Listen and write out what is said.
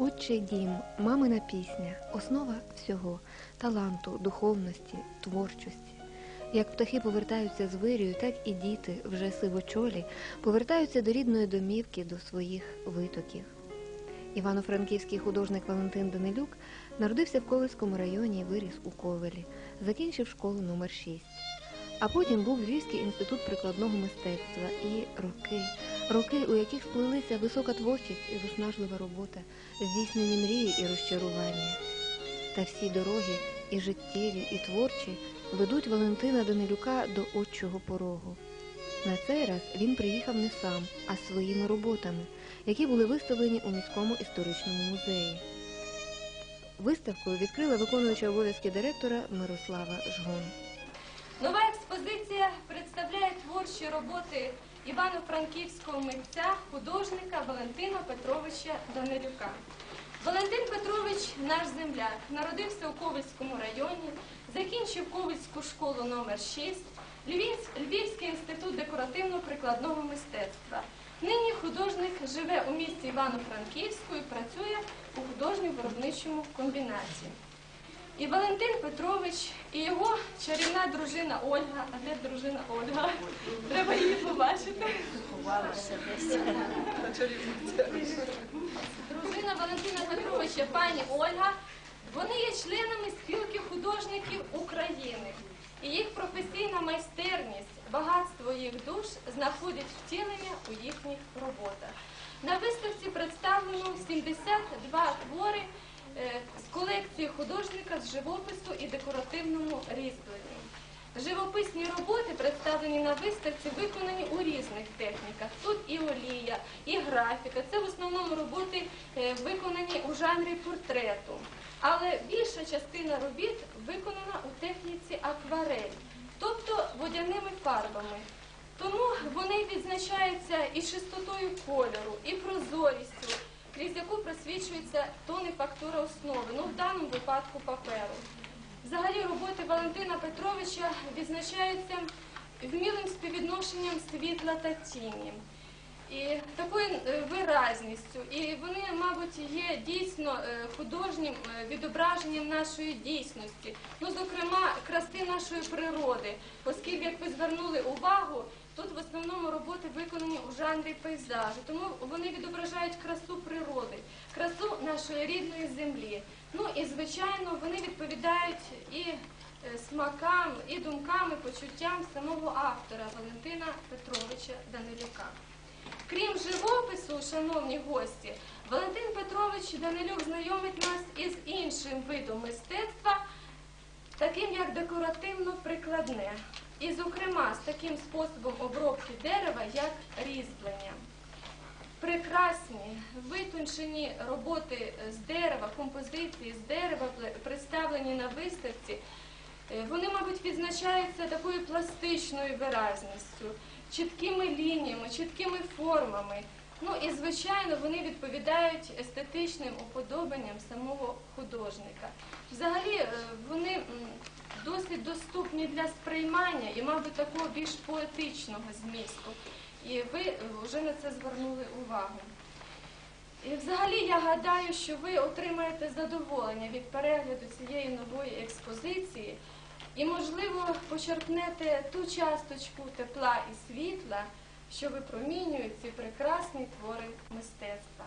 Отчий дім, мамина пісня, основа всього таланту, духовності, творчості. Як птахи повертаються з вирію, так і діти, вже сивочолі, повертаються до рідної домівки, до своїх витоків. Івано-франківський художник Валентин Данилюк народився в Ковельському районі і виріс у Ковелі, закінчив школу номер 6 А потім був Львівський інститут прикладного мистецтва і роки, роки, у яких сплелися висока творчість і виснажлива робота, здійснені мрії і розчарування. Та всі дороги, і життєві, і творчі, ведуть Валентина Данилюка до отчого порогу. На цей раз він приїхав не сам, а своїми роботами, які були виставлені у міському історичному музеї. Виставку відкрила виконуюча обов'язки директора Мирослава Жгон. Нова експозиція представляє творчі роботи івано-франківського митця, художника Валентина Петровича Данилюка. Валентин Петрович наш земляк, народився у Ковельському районі, закінчив Ковельську школу номер 6 Львівський інститут декоративно-прикладного мистецтва. Нині художник живе у місті Івано-Франківську і працює у художньо-виробничому комбінаті. І Валентин Петрович, і його чарівна дружина Ольга. А де дружина Ольга? Треба її побачити. Дружина Валентина Петровича, пані Ольга. Вони є членами спілки художників України. І їх професійна майстерність, багатство їх душ знаходять втілення у їхніх роботах. На виставці представлено 72 твори з колекції художника з живопису і декоративному різьбленню. Живописні роботи, представлені на виставці, виконані у різних техніках. Тут і олія, і графіка. Це в основному роботи е, виконані у жанрі портрету. Але більша частина робіт виконана у техніці акварель, тобто водяними фарбами. Тому вони відзначаються і чистотою кольору, і прозорістю, яку то не фактура основи, ну в даному випадку паперу. Взагалі роботи Валентина Петровича відзначаються вмілим співвідношенням світла та тіні. І такою е, виразністю, і вони, мабуть, є дійсно е, художнім е, відображенням нашої дійсності, ну, зокрема, краси нашої природи, оскільки, як ви звернули увагу, тут в основному роботи виконані у жанрі пейзажу, тому вони відображають красу природи, красу нашої рідної землі. Ну і звичайно, вони відповідають і смакам, і думкам, і почуттям самого автора Валентина Петровича Данилюка. Крім живопису, шановні гості, Валентин Петрович Данилюк знайомить нас із іншим видом мистецтва, таким як декоративно-прикладне. І, зокрема, з таким способом обробки дерева, як різьблення. Прекрасні витончені роботи з дерева, композиції з дерева, представлені на виставці, Е, Вони, мабуть, відзначаються такою пластичною виразністю, чіткими лініями, чіткими формами. Ну і, звичайно, вони відповідають естетичним уподобанням самого художника. Взагалі, е, вони досить доступні для сприймання і, мабуть, такого більш поетичного змісту. І ви е, вже на це звернули увагу. І взагалі я гадаю, що ви отримаєте задоволення від перегляду цієї нової експозиції і, можливо, почерпнете ту часточку тепла і світла, що випромінюють ці прекрасні твори мистецтва.